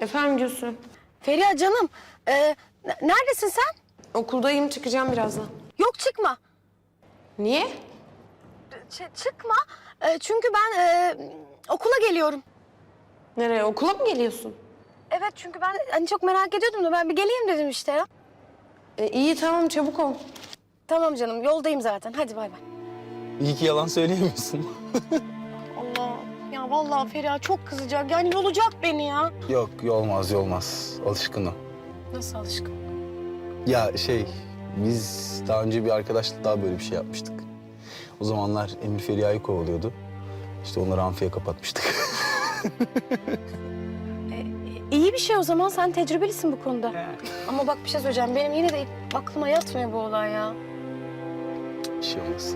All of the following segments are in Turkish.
Efendim Gülsüm. Feriha canım, e, ne- neredesin sen? Okuldayım çıkacağım birazdan. Yok çıkma. Niye? Ç- çıkma. E, çünkü ben e, okula geliyorum. Nereye? Okula mı geliyorsun? Evet çünkü ben hani çok merak ediyordum da ben bir geleyim dedim işte ya. E, iyi tamam çabuk ol. Tamam canım yoldayım zaten. Hadi bay bay. İyi ki yalan söyleyemiyorsun. Ya vallahi Feriha çok kızacak. Yani yolacak beni ya. Yok olmaz olmaz. Alışkın o. Nasıl alışkın? Ya şey biz daha önce bir arkadaşlık daha böyle bir şey yapmıştık. O zamanlar Emir Feriha'yı kovalıyordu. İşte onları amfiye kapatmıştık. İyi bir şey o zaman. Sen tecrübelisin bu konuda. Ama bak bir şey söyleyeceğim. Benim yine de aklıma yatmıyor bu olay ya. bir şey olmaz.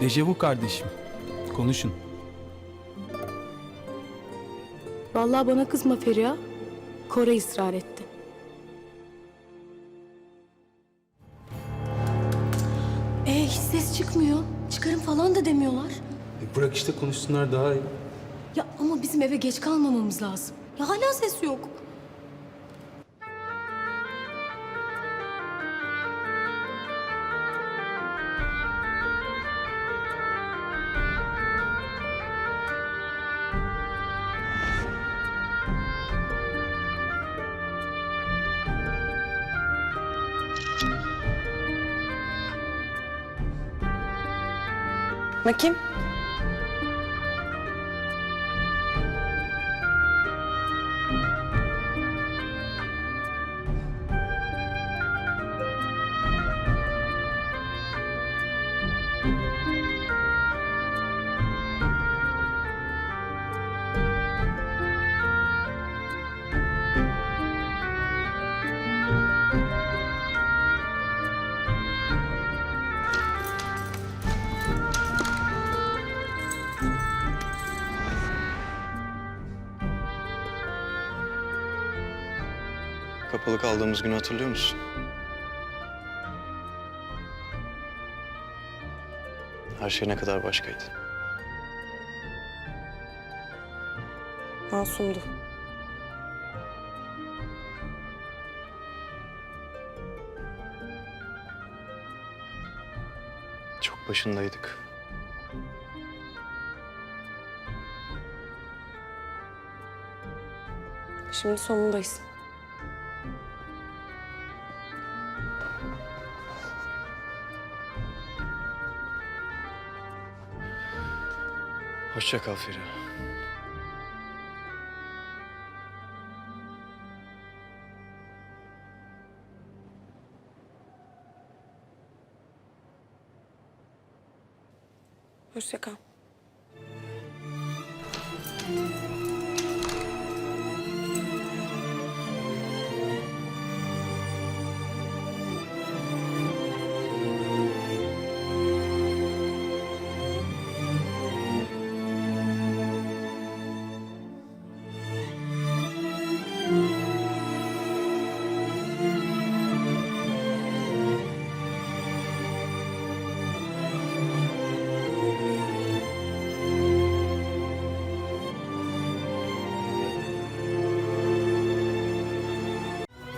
Dejavu kardeşim. Konuşun. Vallahi bana kızma Feriha. Kore ısrar etti. Ee hiç ses çıkmıyor. Çıkarım falan da demiyorlar. E, bırak işte konuşsunlar daha iyi. Ya ama bizim eve geç kalmamamız lazım. Ya hala ses yok. Bakayım. Kapalı kaldığımız günü hatırlıyor musun? Her şey ne kadar başkaydı. Masumdu. Çok başındaydık. Şimdi sonundayız. Hoşça kal Feriha. Hoşça kal.